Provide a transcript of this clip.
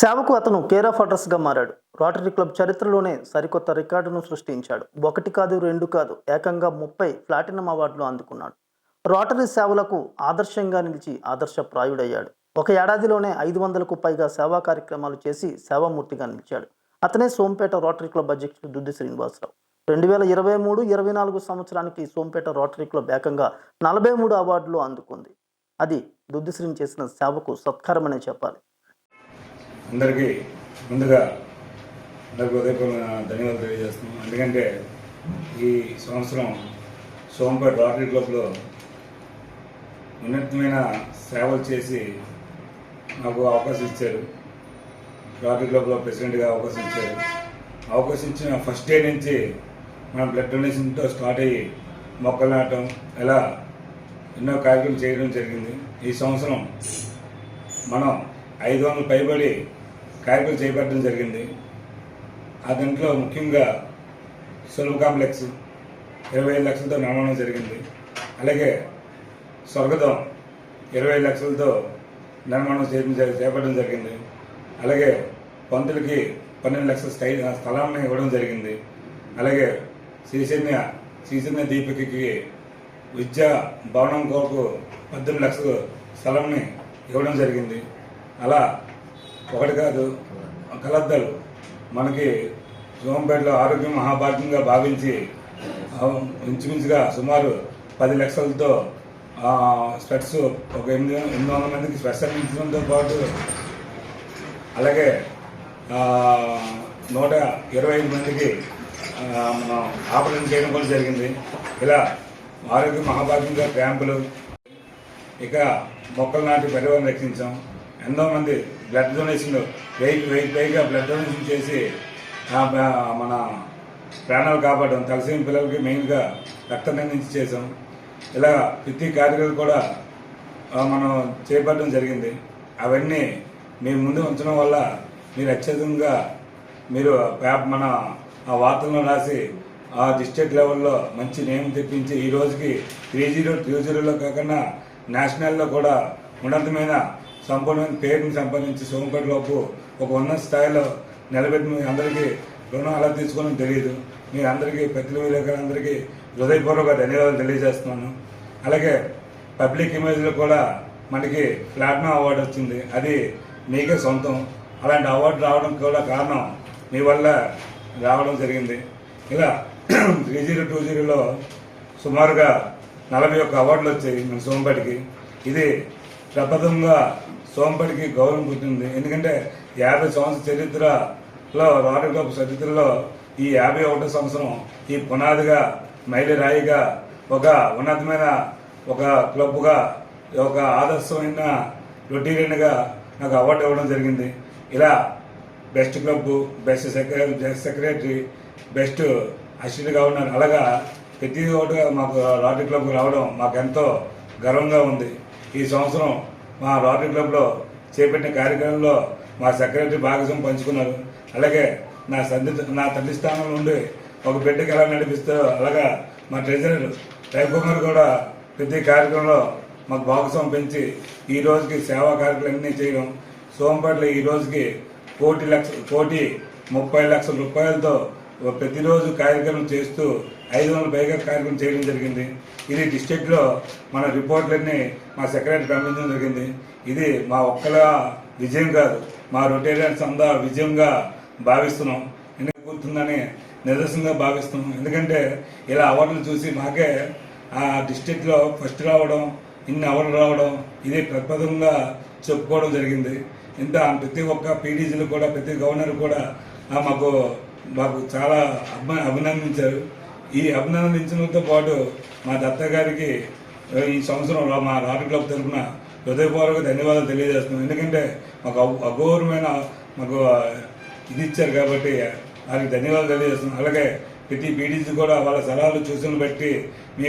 సేవకు అతను care of అడ్రస్గా మారాడు. రోటరీ క్లబ్ చరిత్రలోనే సరికొత్త రికార్డును సృష్టించాడు. ఒకటి కాదు రెండు కాదు ఏకంగా ముప్పై ప్లాటినం అవార్డులు అందుకున్నాడు. రోటరీ సేవలకు ఆదర్శంగా నిలిచి ఆదర్శప్రాయుడయ్యాడు ఒక ఏడాదిలోనే ఐదు వందలకు పైగా సేవా కార్యక్రమాలు చేసి సేవామూర్తిగా నిలిచాడు. అతనే సోంపేట రోటరీ క్లబ్ అధ్యక్షుడు దుద్ది శ్రీనివాసరావు. రెండు వేల ఇరవై మూడు ఇరవై నాలుగు సంవత్సరానికి సోంపేట రోటరీ క్లబ్ ఏకంగా నలభై మూడు అవార్డులు అందుకుంది. అది దుద్ది శ్రీని చేసిన సేవకు సత్కారమనే చెప్పాలి. అందరికీ ముందుగా అందరికీ ఉదయపూర్వ ధన్యవాదాలు తెలియజేస్తున్నాం. ఎందుకంటే ఈ సంవత్సరం సోంపేట రాటరీ క్లబ్లో ఉన్నతమైన సేవలు చేసి నాకు అవకాశం ఇచ్చారు. రాటరీ క్లబ్లో ప్రెసిడెంట్గా అవకాశం ఇచ్చారు. అవకాశం ఇచ్చిన ఫస్ట్ డే నుంచి మనం బ్లడ్ డొనేషన్తో స్టార్ట్ అయ్యి మొక్కలు నాటం ఇలా ఎన్నో కార్యక్రమం చేయడం జరిగింది. ఈ సంవత్సరం మనం ఐదు వందల పైబడి కార్యక్రమం చేపట్టడం జరిగింది. ఆ దాంట్లో ముఖ్యంగా సులభ కాంప్లెక్స్ ఇరవై ఐదు లక్షలతో నిర్మాణం జరిగింది. అలాగే స్వర్గదం ఇరవై ఐదు లక్షలతో నిర్మాణం చేయడం చేపట్టడం జరిగింది. అలాగే పంతులకి పన్నెండు లక్షల స్థై స్థలాన్ని ఇవ్వడం జరిగింది. అలాగే శ్రీచైన్య శ్రీచైన్య దీపికకి విద్యా భవనం కొరకు పద్దెనిమిది లక్షల స్థలంని ఇవ్వడం జరిగింది. అలా ఒకటి కాదు కలద్దలు. మనకి సోమంపేటలో ఆరోగ్యం మహాభాగ్యంగా భావించి ఇంచుమించుగా సుమారు పది లక్షలతో స్పెట్స్ ఒక ఎనిమిది ఎనిమిది వందల మందికి స్పెట్స్ అందించడంతో పాటు అలాగే నూట ఇరవై ఐదు మందికి మనం ఆపరేషన్ చేయడం కూడా జరిగింది. ఇలా ఆరోగ్య మహాభాగ్యంగా క్యాంపులు ఇక మొక్కలు నాటి పరివారం రక్షించాం. ఎంతో మంది బ్లడ్ డొనేషన్ వెయ్యి వెయ్యి పైగా బ్లడ్ డొనేషన్ చేసి మన ప్రాణాలు కాపాడడం తలసేమి పిల్లలకి మెయిన్గా రక్తం నుంచి చేసాం. ఇలా ప్రతి కార్యక్రమాలు కూడా మనం చేపట్టడం జరిగింది. అవన్నీ మీ ముందు ఉంచడం వల్ల మీరు అత్యధికంగా మీరు మన ఆ వార్తలను రాసి ఆ డిస్ట్రిక్ట్ లెవెల్లో మంచి నేమ్ తెప్పించి ఈ రోజుకి త్రీ జీరో త్రీ జీరోలో కాకుండా నేషనల్లో కూడా ఉన్నతమైన సంపూర్ణమైన పేరుని సంపాదించి సోమపేటలోపు ఒక ఉన్నత స్థాయిలో నిలబెట్టి మీ అందరికీ రుణం అలా తీసుకోవడం తెలియదు. మీ అందరికీ ప్రతిలో అందరికీ హృదయపూర్వక ధన్యవాదాలు తెలియజేస్తున్నాను. అలాగే పబ్లిక్ ఇమేజ్లో కూడా మనకి ప్లాటినం అవార్డు వచ్చింది. అది మీకే సొంతం. అలాంటి అవార్డు రావడం కూడా కారణం మీ వల్ల రావడం జరిగింది. ఇలా త్రీ జీరో టూ జీరోలో సుమారుగా నలభై ఒక్క అవార్డులు వచ్చాయి మన సోంపేటకి. ఇది ప్రపథంగా సోంపటికి గౌరవం పుట్టింది. ఎందుకంటే యాభై సంవత్సర చరిత్రలో రోటరీ క్లబ్ చరిత్రలో ఈ యాభై ఒకటో సంవత్సరం ఈ పునాదిగా మైలు రాయిగా ఒక ఉన్నతమైన ఒక క్లబ్గా ఒక ఆదర్శమైన రొటీరియన్గా నాకు అవార్డు ఇవ్వడం జరిగింది. ఇలా best club best secretary best secretary best అసిస్టెంట్గా ఉన్నారు. అలాగా ప్రతి ఒకటిగా మాకు రోటరీ క్లబ్ రావడం మాకెంతో గర్వంగా ఉంది. ఈ సంవత్సరం మా రోటరీ క్లబ్లో చేపట్టిన కార్యక్రమంలో మా సెక్రటరీ భాగస్వామ్యం పంచుకున్నారు. అలాగే నా తండ్రి నా తండ్రి స్థానం నుండి ఒక బిడ్డకి ఎలా నడిపిస్తారో అలాగా మా ట్రెజరర్ రవికుమార్ కూడా ప్రతి కార్యక్రమంలో మాకు భాగస్వామ్యం పెంచి ఈ రోజుకి సేవా కార్యక్రమాలన్నీ చేయడం సోంపేటలో ఈ రోజుకి కోటి లక్ష కోటి ముప్పై లక్షల రూపాయలతో ప్రతిరోజు కార్యక్రమం చేస్తూ ఐదు వందల పైగా కార్యక్రమం చేయడం జరిగింది. ఇది డిస్టిక్లో మన రిపోర్ట్లన్నీ మా సెక్రటరీ పంపించడం జరిగింది. ఇది మా ఒక్కల విజయం కాదు. మా రొటేరియన్స్ అందా విజయంగా భావిస్తున్నాం. ఎందుకు కూర్చుందని నిదర్శనంగా భావిస్తున్నాం. ఎందుకంటే ఇలా అవార్డులు చూసి మాకే ఆ డిస్టిక్లో ఫస్ట్ రావడం ఇన్ని అవార్డులు రావడం ఇది ప్రపదంగా చెప్పుకోవడం జరిగింది. ఇంత ప్రతి ఒక్క పీడీజీలు కూడా ప్రతి గవర్నర్ కూడా మాకు మాకు చాలా అభి అభినందించారు. ఈ అభినందించడంతో పాటు మా దత్త గారికి ఈ సంవత్సరంలో మా రాటరీ క్లబ్ తరఫున హృదయపూర్వక ధన్యవాదాలు తెలియజేస్తున్నాం ఎందుకంటే మాకు అఘోరమైన మాకు ఇది ఇచ్చారు కాబట్టి వారికి ధన్యవాదాలు తెలియజేస్తున్నాం అలాగే ప్రతి పీడీసీ కూడా వాళ్ళ సలహాలు సూచనలు బట్టి మీ